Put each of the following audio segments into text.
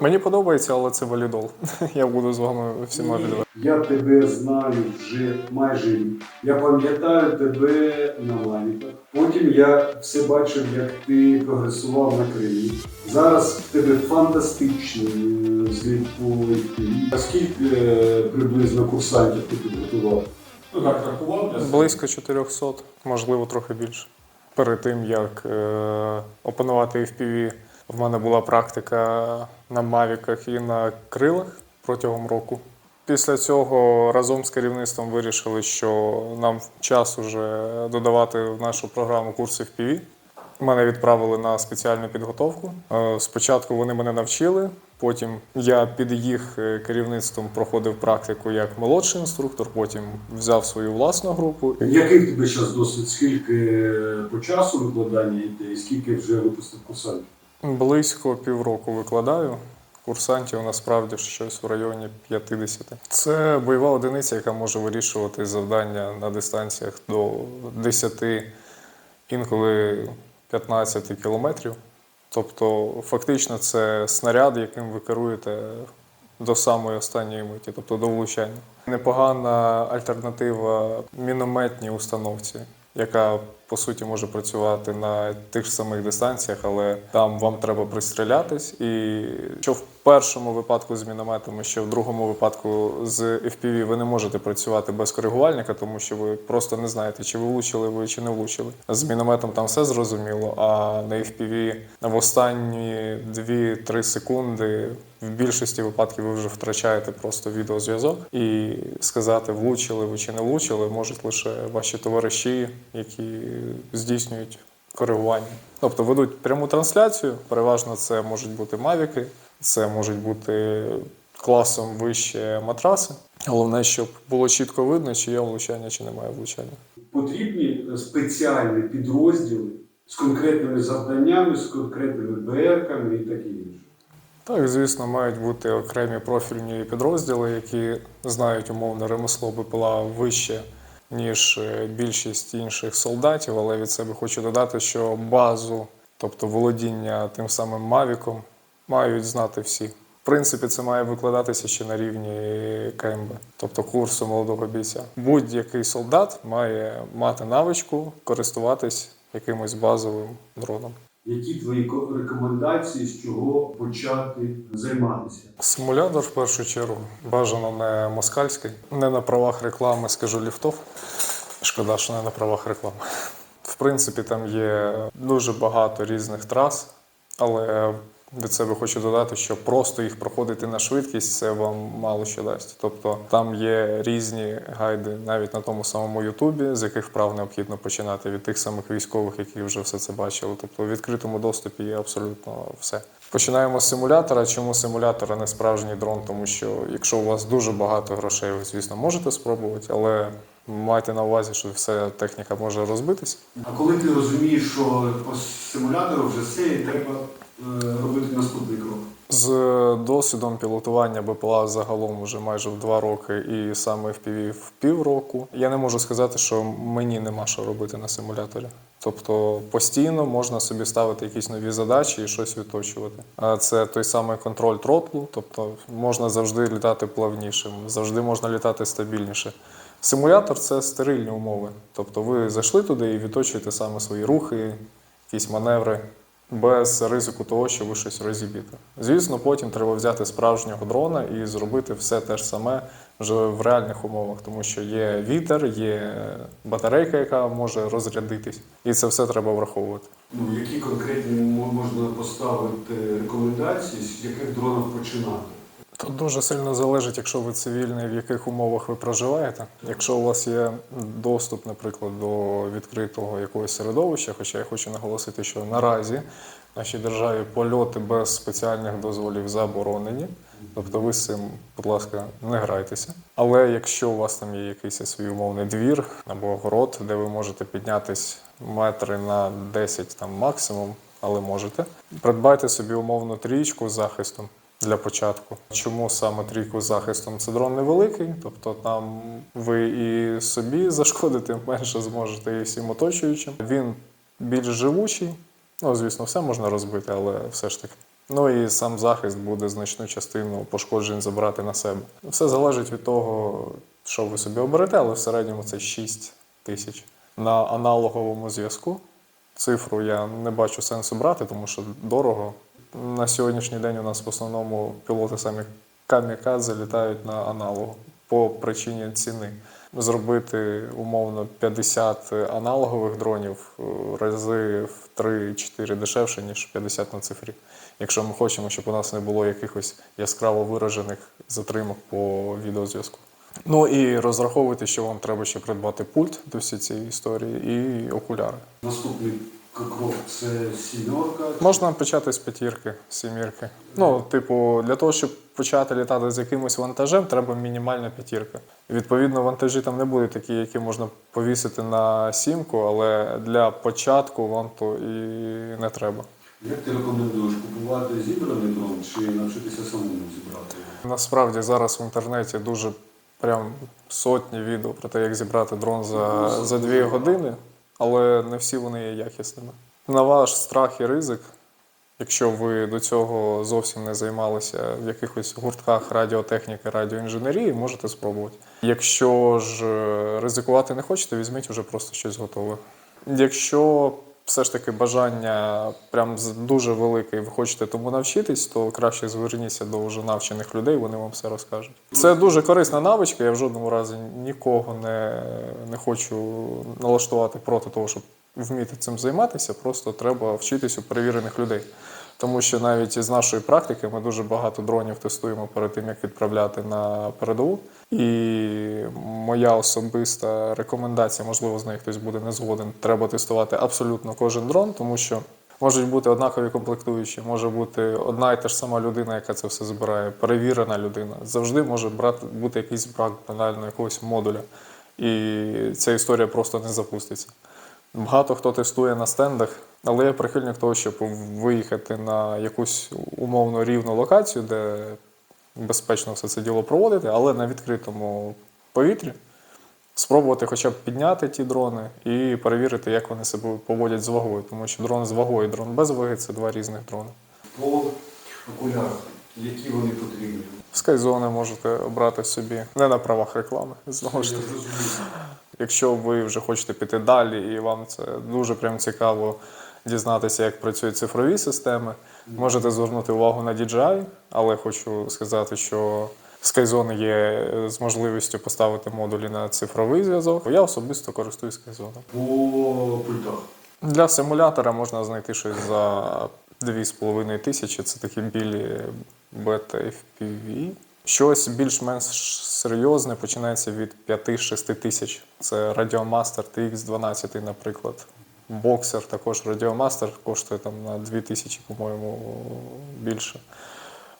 Мені подобається, але це валідол. Я буду з вами всіма відверти. Я тебе знаю вже майже рік. Я пам'ятаю тебе на лавіках. Потім я все бачив, як ти прогресував на Кримі. Зараз в тебе фантастичний е, зліт по А скільки е, приблизно курсантів ти підготував? Ну так, рахував? Близько 400, можливо, трохи більше. Перед тим як е, опанувати FPV, в мене була практика на мавіках і на крилах протягом року. Після цього разом з керівництвом вирішили, що нам час уже додавати в нашу програму курси FPV. Мене відправили на спеціальну підготовку. Е, Спочатку вони мене навчили, потім я під їх е, керівництвом проходив практику як молодший інструктор, потім взяв свою власну групу. Який в тебе зараз досвід? Скільки по часу викладання йде і скільки вже випустив курсантів? Близько півроку викладаю. Курсантів насправді щось в районі 50. Це бойова одиниця, яка може вирішувати завдання на дистанціях до 10, інколи 15 кілометрів. Тобто, фактично, це снаряд, яким ви керуєте до самої останньої миті, тобто до влучання. Непогана альтернатива мінометній установці, яка по суті може працювати на тих самих дистанціях, але там вам треба пристрілятись. І що в першому випадку з мінометами, що в другому випадку з FPV ви не можете працювати без коригувальника, тому що ви просто не знаєте, чи ви влучили ви чи не влучили. З мінометом там все зрозуміло, а на FPV в останні 2-3 секунди в більшості випадків ви вже втрачаєте просто відеозв'язок і сказати, влучили ви чи не влучили, можуть лише ваші товариші, які здійснюють коригування. Тобто ведуть пряму трансляцію. Переважно це можуть бути мавіки, це можуть бути класом вище матраси. Головне, щоб було чітко видно, чи є влучання, чи немає влучання. Потрібні спеціальні підрозділи з конкретними завданнями, з конкретними БРками і таке інше. Так, звісно, мають бути окремі профільні підрозділи, які знають умовне ремесло БПЛА вище, ніж е, більшість інших солдатів, але від себе хочу додати, що базу, тобто володіння тим самим Мавіком, мають знати всі. В принципі, це має викладатися ще на рівні КМБ, тобто курсу молодого бійця. Будь-який солдат має мати навичку користуватись якимось базовим дроном. Які твої рекомендації, з чого почати займатися? Симулятор в першу чергу бажано не москальський, не на правах реклами, скажу ліфтов. Шкода, що не на правах реклами. В принципі, там є дуже багато різних трас, але від себе хочу додати, що просто їх проходити на швидкість це вам мало що дасть. Тобто там є різні гайди навіть на тому самому Ютубі, з яких вправ необхідно починати від тих самих військових, які вже все це бачили. Тобто у відкритому доступі є абсолютно все. Починаємо з симулятора. Чому симулятор, а не справжній дрон? Тому що якщо у вас дуже багато грошей, ви, звісно, можете спробувати, але майте на увазі, що вся техніка може розбитися. А коли ти розумієш, що по симулятору вже все і треба робити наступний крок? З досвідом пілотування БПЛА загалом вже майже в два роки, і саме FPV в півроку. Я не можу сказати, що мені нема що робити на симуляторі. Тобто постійно можна собі ставити якісь нові задачі і щось відточувати. А це той самий контроль тротлу, тобто можна завжди літати плавнішим, завжди можна літати стабільніше. Симулятор це стерильні умови. Тобто ви зайшли туди і відточуєте саме свої рухи, якісь маневри без ризику того, що ви щось розіб'єте. Звісно, потім треба взяти справжнього дрона і зробити все те ж саме вже в реальних умовах, тому що є вітер, є батарейка, яка може розрядитись, і це все треба враховувати. Ну, які конкретні мо- можна поставити рекомендації, з яких дронів починати? Тут дуже сильно залежить, якщо ви цивільний, в яких умовах ви проживаєте. Якщо у вас є доступ, наприклад, до відкритого якогось середовища, хоча я хочу наголосити, що наразі в нашій державі польоти без спеціальних дозволів заборонені. Тобто ви з цим, будь ласка, не грайтеся. Але якщо у вас там є якийсь свій умовний двір або город, де ви можете піднятись метри на 10 там максимум, але можете, придбайте собі умовну трічку з захистом для початку. Чому саме трійку з захистом? Це дрон невеликий, тобто там ви і собі зашкодити менше зможете, і всім оточуючим. Він більш живучий. Ну, звісно, все можна розбити, але все ж таки. Ну і сам захист буде значну частину пошкоджень забрати на себе. Все залежить від того, що ви собі оберете, але в середньому це 6 тисяч. На аналоговому зв'язку цифру я не бачу сенсу брати, тому що дорого. На сьогоднішній день у нас в основному пілоти самі камікадзе літають на аналогу по причині ціни. Зробити умовно 50 аналогових дронів рази в 3-4 дешевше, ніж 50 на цифрі. Якщо ми хочемо, щоб у нас не було якихось яскраво виражених затримок по відеозв'язку. Ну і розраховуйте, що вам треба ще придбати пульт до всієї цієї історії і окуляри. Наступний крок це сімерка. Можна почати з п'ятірки, сімірки. Ну, типу, для того, щоб почати літати з якимось вантажем, треба мінімальна п'ятірка. Відповідно, вантажі там не будуть такі, які можна повісити на сімку, але для початку вам то і не треба. Як ти рекомендуєш купувати зібраний дрон чи навчитися самому зібрати? Насправді зараз в інтернеті дуже прям сотні відео про те, як зібрати дрон за, за дві години, але не всі вони є якісними. На ваш страх і ризик, якщо ви до цього зовсім не займалися в якихось гуртках радіотехніки, радіоінженерії, можете спробувати. Якщо ж е, ризикувати не хочете, візьміть уже просто щось готове. Якщо все ж таки бажання прям дуже велике, і ви хочете тому навчитись, то краще зверніться до вже навчених людей, вони вам все розкажуть. Це дуже корисна навичка. Я в жодному разі нікого не, не хочу налаштувати проти того, щоб вміти цим займатися. Просто треба вчитись у перевірених людей. Тому що навіть із нашої практики ми дуже багато дронів тестуємо перед тим, як відправляти на передову. І моя особиста рекомендація, можливо, з нею хтось буде не згоден. Треба тестувати абсолютно кожен дрон, тому що можуть бути однакові комплектуючі, може бути одна і та ж сама людина, яка це все збирає, перевірена людина. Завжди може брати бути якийсь брак банально якогось модуля. І ця історія просто не запуститься. Багато хто тестує на стендах, але я прихильник того, щоб виїхати на якусь умовно рівну локацію, де безпечно все це діло проводити, але на відкритому повітрі спробувати хоча б підняти ті дрони і перевірити, як вони себе поводять з вагою. Тому що дрон з вагою і дрон без ваги це два різних дрони. По окулярах, які вони потрібні? Скайзони можете обрати собі не на правах реклами. Знову ж таки. Якщо ви вже хочете піти далі, і вам це дуже прям цікаво дізнатися, як працюють цифрові системи, можете звернути увагу на DJI, але хочу сказати, що Skyzone є з можливістю поставити модулі на цифровий зв'язок. Я особисто користуюсь Skyzone. По пультах. Для симулятора можна знайти щось за 2,5 тисячі. Це такі білі бета FPV. Щось більш-менш серйозне починається від 5-6 тисяч. Це Radiomaster TX12, наприклад. Боксер також Radiomaster коштує там на 2 тисячі, по-моєму, більше.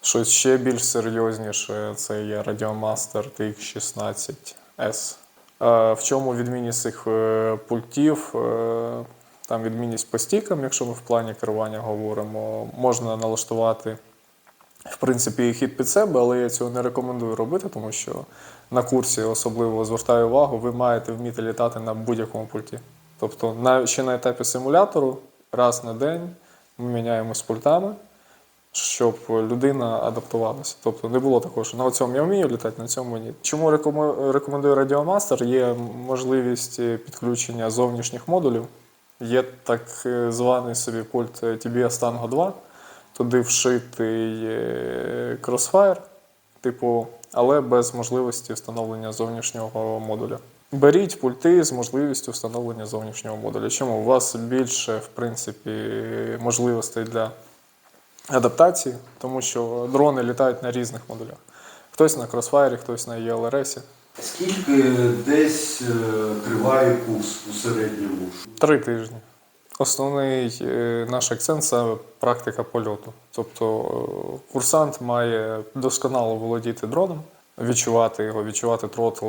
Щось ще більш серйозніше це є Radiomaster TX16S. Е, В чому відмінність цих е, пультів? Е, Там відмінність по стікам, якщо ми в плані керування говоримо, можна налаштувати в принципі хід під себе, але я цього не рекомендую робити, тому що на курсі особливо звертаю увагу, ви маєте вміти літати на будь-якому пульті. Тобто, ще на етапі симулятору раз на день ми міняємось пультами, щоб людина адаптувалася. Тобто не було такого, що на цьому я вмію літати, на цьому ні. Чому рекомендую Radiomaster? Є можливість підключення зовнішніх модулів. Є так е, званий собі пульт TBS Tango 2, туди вшитий е, Crossfire, типу, але без можливості встановлення зовнішнього модуля. Беріть пульти з можливістю встановлення зовнішнього модуля. Чому? У вас більше, в принципі, можливостей для адаптації, тому що дрони літають на різних модулях. Хтось на Crossfire, хтось на ELRS. Скільки десь е, триває курс у середньому? Три тижні. Основний е, наш акцент це практика польоту. Тобто е, курсант має досконало володіти дроном, відчувати його, відчувати тротл,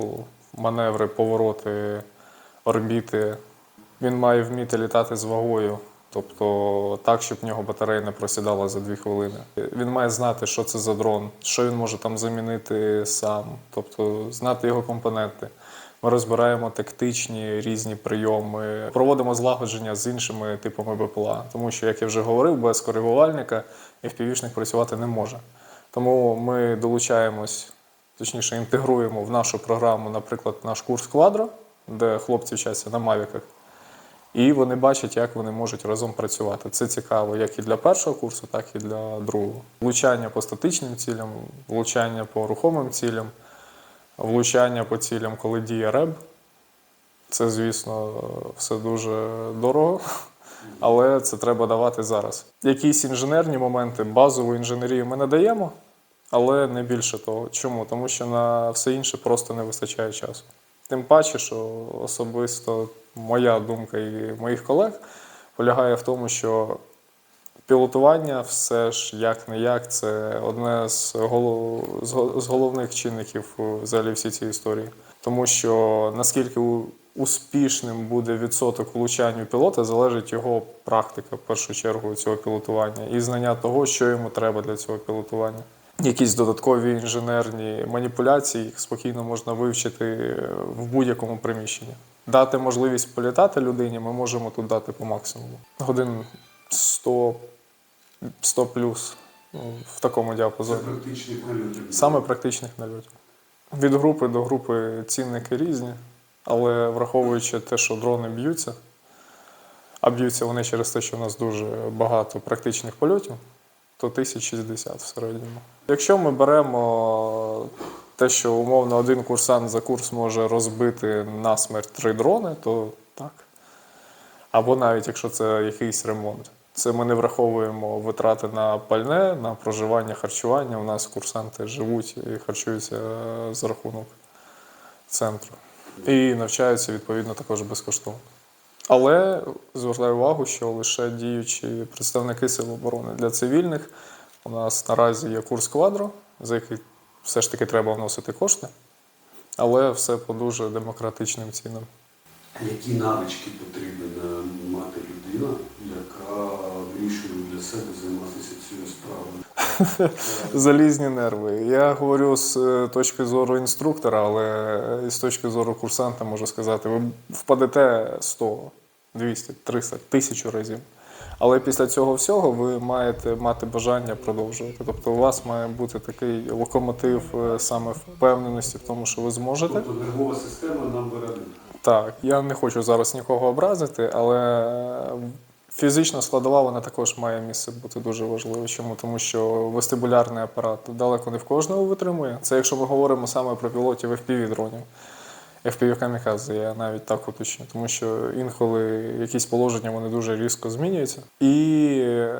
маневри, повороти, орбіти. Він має вміти літати з вагою, тобто так, щоб в нього батарея не просідала за дві хвилини. Він має знати, що це за дрон, що він може там замінити сам, тобто знати його компоненти. Ми розбираємо тактичні різні прийоми, проводимо злагодження з іншими типами БПЛА. Тому що, як я вже говорив, без коригувальника FPV-шник працювати не може. Тому ми долучаємось, точніше, інтегруємо в нашу програму, наприклад, наш курс квадро, де хлопці вчаться на мавіках. І вони бачать, як вони можуть разом працювати. Це цікаво як і для першого курсу, так і для другого. Влучання по статичним цілям, влучання по рухомим цілям, влучання по цілям, коли діє реб. Це, звісно, все дуже дорого, але це треба давати зараз. Якісь інженерні моменти, базову інженерію ми надаємо, але не більше того. Чому? Тому що на все інше просто не вистачає часу. Тим паче, що особисто моя думка і моїх колег полягає в тому, що пілотування все ж як не як, це одне з, голов... з головних чинників взагалі всі ці історії. Тому що наскільки успішним буде відсоток влучань у пілота, залежить його практика, в першу чергу, цього пілотування, і знання того, що йому треба для цього пілотування. Якісь додаткові інженерні маніпуляції їх спокійно можна вивчити в будь-якому приміщенні. Дати можливість політати людині, ми можемо тут дати по максимуму. Годин 100, 100 плюс ну, в такому Це діапазоні. практичний прильот. Саме практичних нальотів. Від групи до групи цінники різні, але враховуючи те, що дрони б'ються, а б'ються вони через те, що у нас дуже багато практичних польотів, то 1060 в середньому. Якщо ми беремо те, що умовно один курсант за курс може розбити на смерть три дрони, то так. Або навіть якщо це якийсь ремонт. Це ми не враховуємо витрати на пальне, на проживання, харчування. У нас курсанти живуть і харчуються е, за рахунок центру. І навчаються відповідно також безкоштовно. Але звертаю увагу, що лише діючі представники Сил оборони для цивільних у нас наразі є курс квадро, за який все ж таки треба вносити кошти, але все по дуже демократичним цінам. Які навички потрібна мати людина, яка вирішує для себе займатися цією справою? Залізні нерви. Я говорю з е, точки зору інструктора, але е, з точки зору курсанта можу сказати, ви впадете 100, 200, 300, 1000 разів. Але після цього всього ви маєте мати бажання продовжувати. Тобто у вас має бути такий локомотив е, саме впевненості в тому, що ви зможете. Тобто нервова система нам виробляє. Так, я не хочу зараз нікого образити, але фізична складова вона також має місце бути дуже важливо. Чому? Тому що вестибулярний апарат далеко не в кожного витримує. Це якщо ми говоримо саме про пілотів FPV дронів. FPV камікадзе, я навіть так уточню, тому що інколи якісь положення вони дуже різко змінюються, і е,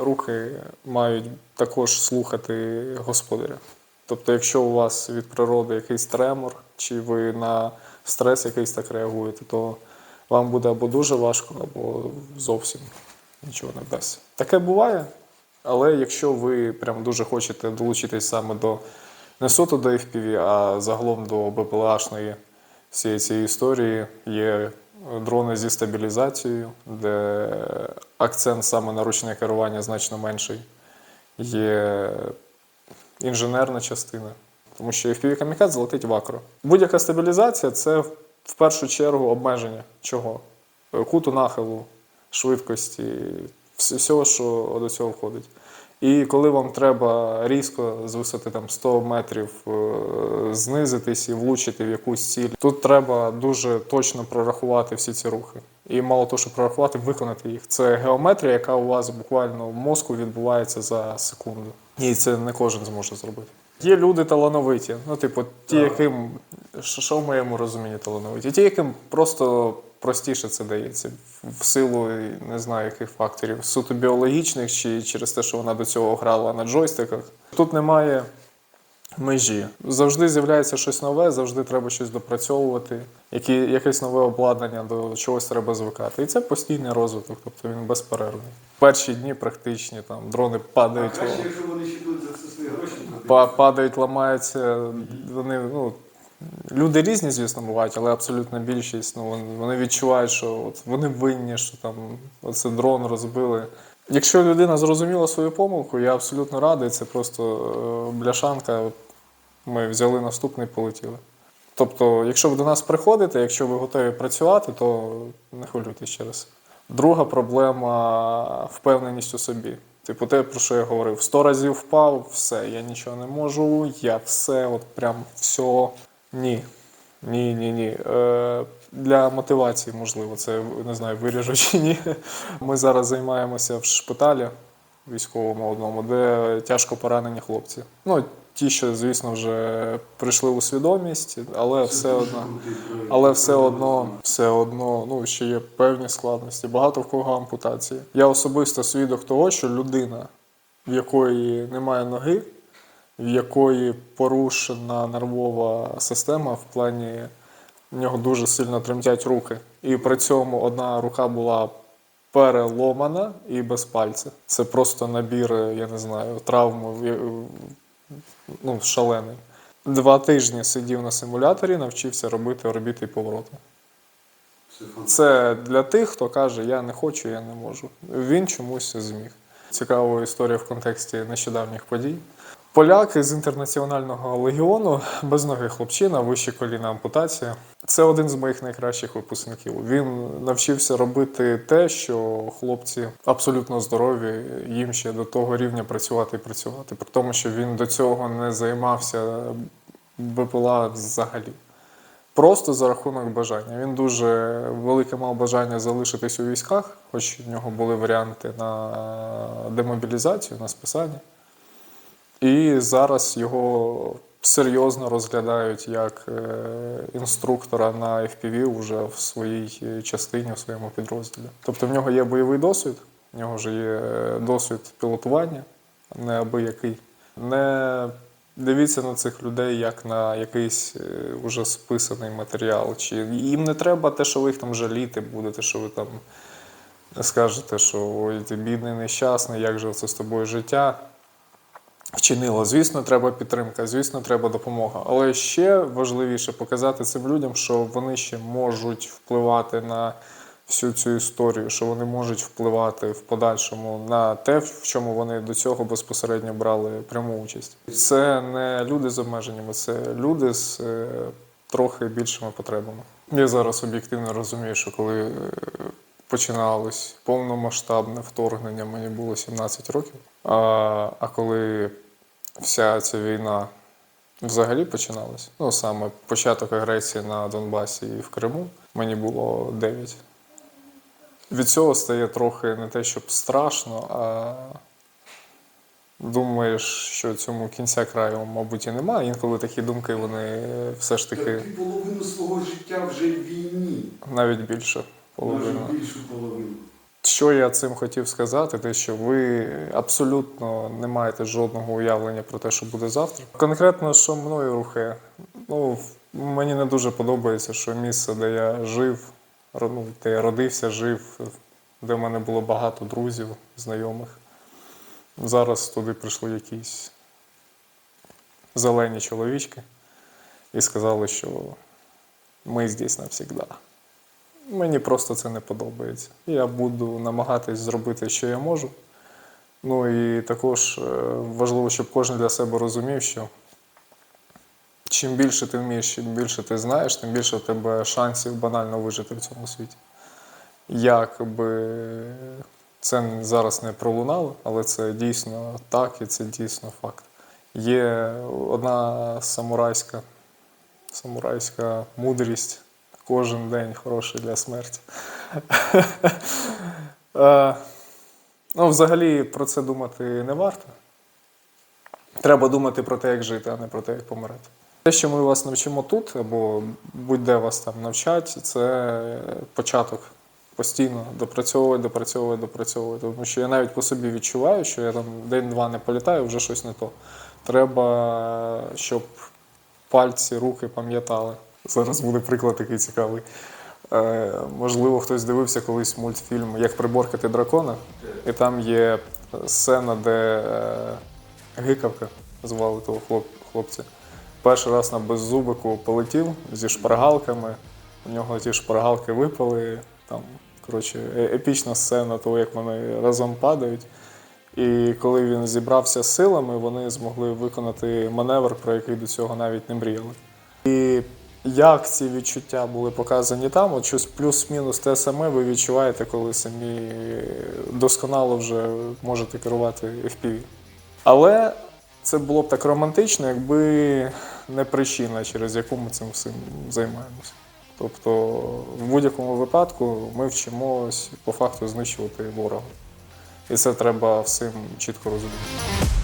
руки мають також слухати господаря. Тобто, якщо у вас від природи якийсь тремор, чи ви на стрес якийсь так реагуєте, то вам буде або дуже важко, або зовсім нічого не вдасться. Таке буває, але якщо ви прям дуже хочете долучитись саме до не суто до FPV, а загалом до БПЛАшної всієї цієї історії, є дрони зі стабілізацією, де акцент саме на ручне керування значно менший. Є інженерна частина. Тому що FPV камікадзе летить в акро. Будь-яка стабілізація це в- першу чергу обмеження чого? Е, Куту нахилу, швидкості, всього, що до цього входить. І коли вам треба різко з висоти там, 100 метрів е, знизитись і влучити в якусь ціль, тут треба дуже точно прорахувати всі ці рухи. І мало того, що прорахувати, виконати їх. Це геометрія, яка у вас буквально в мозку відбувається за секунду. І це не кожен зможе зробити. Є люди талановиті. Ну, типу, ті, яким що в моєму розумінні талановиті? Ті, яким просто простіше це дається в силу не знаю яких факторів, суто біологічних чи через те, що вона до цього грала на джойстиках. Тут немає межі. Завжди з'являється щось нове, завжди треба щось допрацьовувати, які, якесь нове обладнання, до чогось треба звикати. І це постійний розвиток, тобто він безперервний. Перші дні практичні, там дрони А падають. краще, якщо вони ще будуть за це свої гроші платити. Па- падають, ламаються. Вони, ну, люди різні, звісно, бувають, але абсолютна більшість. Ну, вони- відчувають, що от вони винні, що там оце дрон розбили. Якщо людина зрозуміла свою помилку, я абсолютно радий. Це просто е, бляшанка. Ми взяли наступний полетіли. Тобто, якщо ви до нас приходите, якщо ви готові працювати, то не хвилюйтесь через. Друга проблема впевненість у собі. Типу, те, про що я говорив, сто разів впав, все, я нічого не можу, я все, от прям все. Ні. Ні, ні, ні. Е, для мотивації, можливо, це не знаю, виріжу чи ні. Ми зараз займаємося в шпиталі військовому одному, де тяжко поранені хлопці. Ну, ті, що, звісно, вже прийшли у свідомість, але все одно. Але все одно, все одно, ну ще є певні складності. Багато в кого ампутації. Я особисто свідок того, що людина, в якої немає ноги, в якої порушена нервова система, в плані в нього дуже сильно тремтять руки. І при цьому одна рука була переломана і без пальця. Це просто набір, я не знаю, травм е, ну, шалений. Два тижні сидів на симуляторі, навчився робити орбіти і повороти. Це для тих, хто каже, я не хочу, я не можу. Він чомусь зміг. Цікава історія в контексті нещодавніх подій. Поляк з інтернаціонального легіону, без ноги хлопчина, вище коліна ампутація. Це один з моїх найкращих випускників. Він навчився робити те, що хлопці абсолютно здорові, їм ще до того рівня працювати і працювати. При тому, що він до цього не займався БПЛА взагалі. Просто за рахунок бажання. Він дуже велике мав бажання залишитись у військах, хоч в нього були варіанти на демобілізацію, на списання. І зараз його серйозно розглядають як е, інструктора на FPV вже в своїй частині, в своєму підрозділі. Тобто в нього є бойовий досвід, в нього вже є досвід пілотування, неабиякий. Не дивіться на цих людей як на якийсь е, уже списаний матеріал. Чи їм не треба те, що ви їх там жаліти будете, що ви там скажете, що ой, ти бідний, нещасний, як же це з тобою життя вчинило. Звісно, треба підтримка, звісно, треба допомога. Але ще важливіше показати цим людям, що вони ще можуть впливати на всю цю історію, що вони можуть впливати в подальшому на те, в чому вони до цього безпосередньо брали пряму участь. Це не люди з обмеженнями, це люди з е, трохи більшими потребами. Я зараз об'єктивно розумію, що коли е, починалось повномасштабне вторгнення, мені було 17 років. А, а коли вся ця війна взагалі починалась, ну саме початок агресії на Донбасі і в Криму, мені було 9. Від цього стає трохи не те, щоб страшно, а думаєш, що цьому кінця краю, мабуть, і немає. Інколи такі думки вони все ж таки Так ти половину свого життя вже в війні. навіть більше половину. більшу половину. Що я цим хотів сказати, те, що ви абсолютно не маєте жодного уявлення про те, що буде завтра. Конкретно, що мною рухає, ну мені не дуже подобається, що місце, де я жив, ну, де я родився, жив, де в мене було багато друзів, знайомих. Зараз туди прийшли якісь зелені чоловічки і сказали, що ми здесь навсегда. Мені просто це не подобається. Я буду намагатись зробити, що я можу. Ну і також е, важливо, щоб кожен для себе розумів, що чим більше ти вмієш, чим більше ти знаєш, тим більше в тебе шансів банально вижити в цьому світі. Як би це зараз не пролунало, але це дійсно так і це дійсно факт. Є одна самурайська, самурайська мудрість. Кожен день хороший для смерті. Е, Ну, взагалі про це думати не варто. Треба думати про те, як жити, а не про те, як помирати. Те, що ми вас навчимо тут, або будь-де вас там навчать, це початок. Постійно допрацьовувати, допрацьовувати, допрацьовувати. Тому що я навіть по собі відчуваю, що я там день-два не політаю, вже щось не то. Треба, щоб пальці, руки пам'ятали. Зараз буде приклад такий цікавий. Е, можливо, хтось дивився колись мультфільм Як приборкати дракона, і там є сцена, де е, гикавка звали того хлоп, хлопця. Перший раз на беззубику полетів зі шпаргалками. У нього ті шпаргалки випали. Там, коротше, е- епічна сцена того, як вони разом падають. І коли він зібрався з силами, вони змогли виконати маневр, про який до цього навіть не мріяли. І як ці відчуття були показані там, от щось плюс-мінус те саме ви відчуваєте, коли самі досконало вже можете керувати FPV. Але це було б так романтично, якби не причина, через яку ми цим всім займаємося. Тобто, в будь-якому випадку ми вчимось по факту знищувати ворога. І це треба всім чітко розуміти.